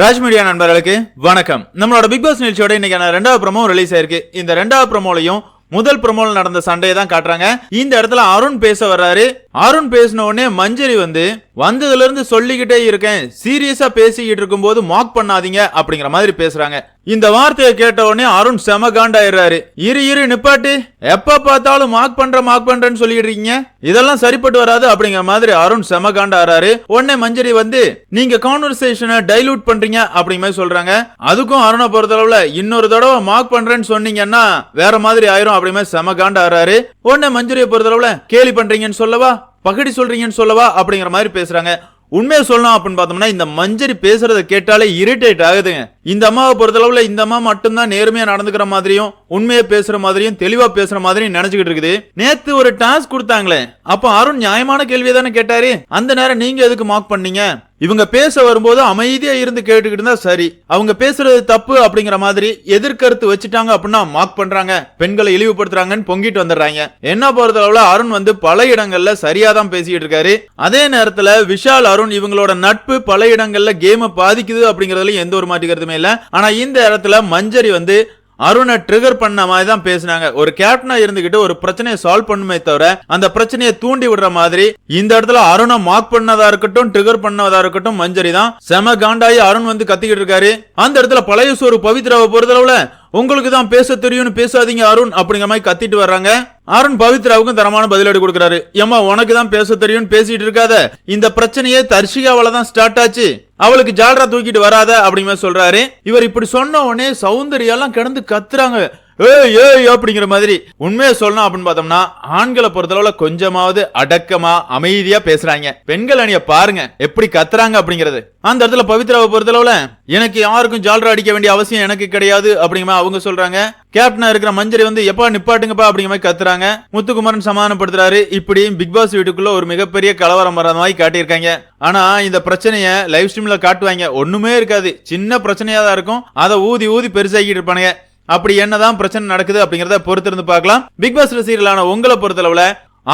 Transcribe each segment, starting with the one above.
Raj media நண்பர்களுக்கு வணக்கம். நம்மளோட பிக் பாஸ் நிகழ்ச்சியோட இன்னைக்கான ரெண்டாவது ப்ரமோ ரிலீஸ் ஆயிருக்கு. இந்த ரெண்டாவது ப்ரமோலையும் முதல் ப்ரமோல நடந்த சண்டையை தான் காட்டுறாங்க. இந்த இடத்துல அருண் பேச வர்றாரு. அருண் பேசின உடனே மஞ்சரி வந்து வந்ததுல இருந்து சொல்லிக்கிட்டே இருக்கேன். சீரியஸா பேசிக்கிட்டு இருக்கும்போது மாக் பண்ணாதீங்க அப்படிங்கிற மாதிரி பேசுறாங்க. இந்த வார்த்தையை கேட்ட உடனே அருண் செம காண்டாயிடுறாரு. இரு இரு நிப்பாட்டு. எப்ப பார்த்தாலும் மார்க் பண்ற மார்க் பண்றேன்னு சொல்லிட்டு இருக்கீங்க இதெல்லாம் சரிப்பட்டு வராது அப்படிங்கிற மாதிரி அருண் செம காண்டாடுறாரு உடனே மஞ்சரி வந்து நீங்க கான்வர்சேஷனை டைலூட் பண்றீங்க அப்படிங்கிற மாதிரி சொல்றாங்க. அதுக்கும் அருணை பொறுத்தளவுல இன்னொரு தடவை மார்க் பண்றேன்னு சொன்னீங்கன்னா வேற மாதிரி ஆயிரும் அப்படிங்கிற மாதிரி செம காண்டாடுறாரு உடனே மஞ்சரியை பொறுத்தளவுல கேலி பண்றீங்கன்னு சொல்லவா? பகடி சொல்றீங்கன்னு சொல்லவா? அப்படிங்கிற மாதிரி பேசுறாங்க. உண்மையை சொல்லணும் அப்படின்னு பார்த்தோம்னா இந்த மஞ்சரி பேசுறத கேட்டாலே இரிட்டேட் ஆகுதுங்க. இந்த அம்மாவை பொறுத்தளவில் இந்த அம்மா மட்டும்தான் நேர்மையாக நடந்துக்கிற மாதிரியும் உண்மையை பேசுகிற மாதிரியும் தெளிவாக பேசுகிற மாதிரியும் நினச்சிக்கிட்டு இருக்குது. நேற்று ஒரு டாஸ்க் கொடுத்தாங்களே. அப்போ அருண் நியாயமான கேள்வியை தானே கேட்டாரு? அந்த நேரம் நீங்கள் எதுக்கு மார்க் பண்ணீங்க? இவங்க பேச வரும்போது அமைதியா இருந்து கேட்டுக்கிட்டு இருந்தா சரி. அவங்க பேசுறது தப்பு அப்படிங்கிற மாதிரி எதிர்கருத்து வச்சுட்டாங்க அப்படின்னா மார்க் பண்றாங்க. பெண்களை இழிவுபடுத்துறாங்கன்னு பொங்கிட்டு வந்துடுறாங்க. என்ன பொறுத்தளவுல அருண் வந்து பல இடங்கள்ல சரியா தான் பேசிக்கிட்டு இருக்காரு. அதே நேரத்துல விஷால் அருண் இவங்களோட நட்பு பல இடங்கள்ல கேமை பாதிக்குது அப்படிங்கறதுல எந்த ஒரு மாற்றுக்கிறதுமே இல்ல. ஆனா இந்த இடத்துல மஞ்சரி வந்து அருணை ட்ரிகர் பண்ண மாதிரி தான் பேசினாங்க. ஒரு கேப்டனா இருந்துகிட்டு ஒரு பிரச்சனையை சால்வ் பண்ணுமே தவிர அந்த பிரச்சனையை தூண்டி விடுற மாதிரி இந்த இடத்துல அருணை மார்க் பண்ணதா இருக்கட்டும் ட்ரிகர் பண்ணதா இருக்கட்டும் மஞ்சரி தான். செம காண்டாயி அருண் வந்து கத்திக்கிட்டு இருக்காரு. அந்த இடத்துல பழைய சோறு பவித்ராவை பொறுத்தளவுல உங்களுக்கு தான் பேச தெரியும்னு பேசாதீங்க அருண் அப்படிங்கிற மாதிரி கத்திட்டு வர்றாங்க. அருண் பவித்ராவுக்கும் தரமான பதிலடி கொடுக்கிறாரு. ஏமா உனக்கு தான் பேச தெரியும்னு பேசிட்டு இருக்காத. இந்த பிரச்சனையே தர்ஷிகாவால தான் ஸ்டார்ட் ஆச்சு. அவளுக்கு ஜால்ரா தூக்கிட்டு வராத அப்படிங்கிற சொல்றாரு. இவர் இப்படி சொன்ன உடனே சௌந்தர்யாலாம் கிடந்து கத்துறாங்க. ஏய் ஏய் அப்படிங்கிற மாதிரி. உண்மையை சொல்லணும் அப்படின்னு பார்த்தோம்னா ஆண்களை பொறுத்தளவுல கொஞ்சமாவது அடக்கமா அமைதியா பேசுறாங்க. பெண்கள் அணிய பாருங்க எப்படி கத்துறாங்க அப்படிங்கிறது. அந்த இடத்துல பவித்ராவை பொறுத்தளவுல எனக்கு யாருக்கும் ஜால்ரா அடிக்க வேண்டிய அவசியம் எனக்கு கிடையாது அப்படிங்கிற அவங்க சொல்றாங்க. கேப்டனா இருக்கிற மஞ்சரி வந்து எப்பா நிப்பாட்டுங்கப்பா அப்படிங்கிற மாதிரி கத்துறாங்க. முத்துக்குமரன் சமாதானப்படுத்துறாரு. இப்படி பிக் பாஸ் வீட்டுக்குள்ள ஒரு மிகப்பெரிய கலவரம் வர மாதிரி காட்டியிருக்காங்க. ஆனா இந்த பிரச்சனைய லைவ் ஸ்ட்ரீம்ல காட்டுவாங்க. ஒண்ணுமே இருக்காது. சின்ன பிரச்சனையா தான் இருக்கும். அதை ஊதி ஊதி பெருசாக்கிட்டு இருப்பானுங்க. அப்படி என்னதான் பிரச்சனை நடக்குது அப்படிங்கறத பொறுத்திருந்து பார்க்கலாம். பிக் பாஸ் ரசிகர்களான உங்களை பொறுத்தளவுல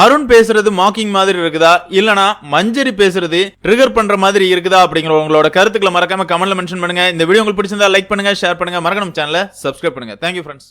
அருண் பேசுறது மாக்கிங் மாதிரி இருக்குதா? இல்லனா மஞ்சரி பேசுறது ட்ரிகர் பண்ற மாதிரி இருக்குதா அப்படிங்கிற உங்களோட கருத்துக்களை மறக்காம கமெண்ட்ல மென்ஷன் பண்ணுங்க. இந்த வீடியோ உங்களுக்கு பிடிச்சிருந்தா லைக் பண்ணுங்க ஷேர் பண்ணுங்க. மறக்கணும் சேனலை சப்ஸ்கிரைப் பண்ணுங்க. Thank you friends